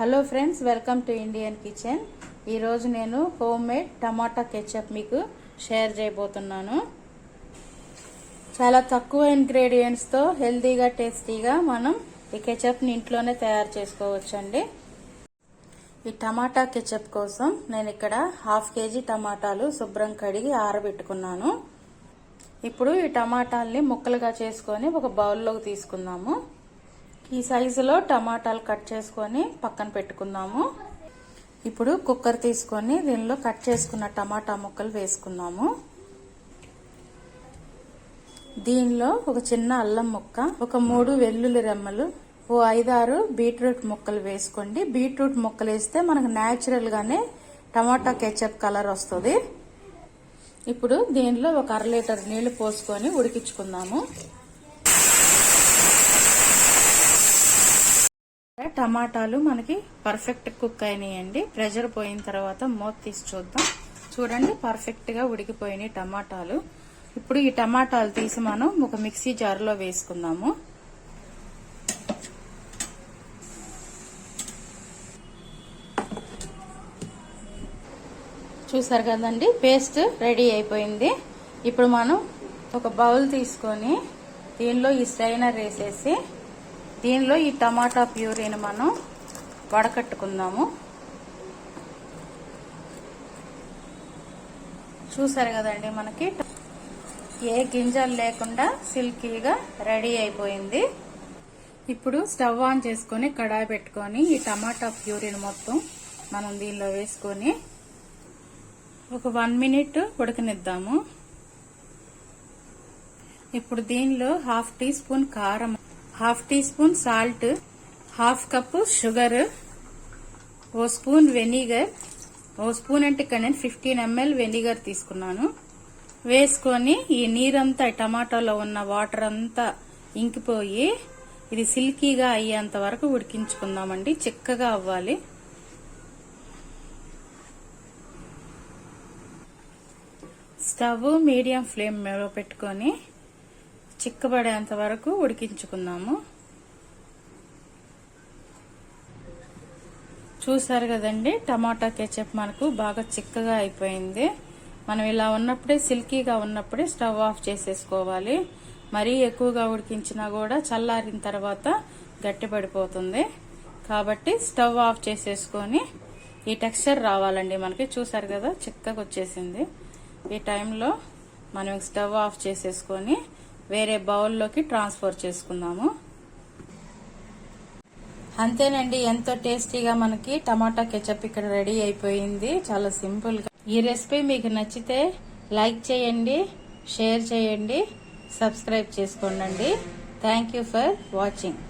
Hello friends welcome to Indian kitchen. ఈరోజు నేను home made టమాటా ketchup మీకు షేర్ చేయబోతున్నాను. చాలా తక్కువ ఇంగ్రీడియంట్స్తో హెల్తీగా టేస్టీగా మనం ఈ కెచప్ని ఇంట్లోనే తయారు చేసుకోవచ్చండి. ఈ టమాటా కెచప్ కోసం నేను ఇక్కడ హాఫ్ కేజీ టమాటాలు శుభ్రం కడిగి ఆరబెట్టుకున్నాను. ఇప్పుడు ఈ టమాటాల్ని ముక్కలుగా చేసుకొని ఒక బౌల్లోకి తీసుకుందాము. ఈ సైజులో టమాటాలు కట్ చేసుకొని పక్కన పెట్టుకుందాము. ఇప్పుడు కుక్కర్ తీసుకొని దీనిలో కట్ చేసుకున్న టమాటా ముక్కలు వేసుకుందాము. దీనిలో ఒక చిన్న అల్లం ముక్క ఒక మూడు వెల్లుల్లి రెమ్మలు ఓ ఐదారు బీట్రూట్ ముక్కలు వేసుకోండి. బీట్రూట్ ముక్కలు వేస్తే మనకు న్యాచురల్గానే టమాటా కెచప్ కలర్ వస్తుంది. ఇప్పుడు దీనిలో ఒక అర లీటర్ నీళ్ళు పోసుకొని ఉడికించుకుందాము. టమాటాలు మనకి పర్ఫెక్ట్ కుక్ అయినాయండి. ప్రెషర్ పోయిన తర్వాత మూత తీసి చూద్దాం. చూడండి పర్ఫెక్ట్గా ఉడికిపోయినాయి టమాటాలు. ఇప్పుడు ఈ టమాటాలు తీసి మనం ఒక మిక్సీ జార్లో వేసుకుందాము. చూసారు కదండి పేస్ట్ రెడీ అయిపోయింది. ఇప్పుడు మనం ఒక బౌల్ తీసుకొని దీనిలో ఈ స్ట్రైనర్ వేసేసి దీనిలో ఈ టమాటా ప్యూరీని మనం వడకట్టుకుందాము. చూసారు కదండి మనకి? ఏ గింజలు లేకుండా సిల్కీగా రెడీ అయిపోయింది. ఇప్పుడు స్టవ్ ఆన్ చేసుకొని కడాయి పెట్టుకొని ఈ టమాటా ప్యూరీని మొత్తం మనం దీనిలో వేసుకొని ఒక వన్ మినిట్ ఉడకనిద్దాము. ఇప్పుడు దీనిలో హాఫ్ టీ స్పూన్ కారం half teaspoon salt half cup sugar ఓ స్పూన్ వెనిగర్ ఓ స్పూన్ అంటే ఇక్కడ నేను ఫిఫ్టీన్ ఎంఎల్ వెనిగర్ తీసుకున్నాను. వేసుకొని ఈ నీరంతా టమాటోలో ఉన్న వాటర్ అంతా ఇంకిపోయి ఇది సిల్కీగా అయ్యేంత వరకు ఉడికించుకుందామండి. చిక్కగా అవ్వాలి. స్టవ్ మీడియం ఫ్లేమ్ మీద పెట్టుకొని చిక్కబడేంత వరకు ఉడికించుకుందాము. చూసారు కదండి టమాటా కెచప్ మనకు బాగా చిక్కగా అయిపోయింది. మనం ఇలా ఉన్నప్పుడే సిల్కీగా ఉన్నప్పుడే స్టవ్ ఆఫ్ చేసేసుకోవాలి. మరీ ఎక్కువగా ఉడికించినా కూడా చల్లారిన తర్వాత గట్టిపడిపోతుంది. కాబట్టి స్టవ్ ఆఫ్ చేసేసుకొని ఈ టెక్స్చర్ రావాలండి మనకి. చూసారు కదా చిక్కగా వచ్చేసింది. ఈ టైంలో మనం స్టవ్ ఆఫ్ చేసేసుకొని వేరే బౌల్లోకి ట్రాన్స్ఫర్ చేసుకుందాము. అంతేనండి ఎంతో టేస్టీగా మనకి టమాటా కెచప్ ఇక్కడ రెడీ అయిపోయింది. చాలా సింపుల్గా ఈ రెసిపీ మీకు నచ్చితే లైక్ చేయండి షేర్ చేయండి సబ్స్క్రైబ్ చేసుకోండి థ్యాంక్ యూ ఫర్ వాచింగ్.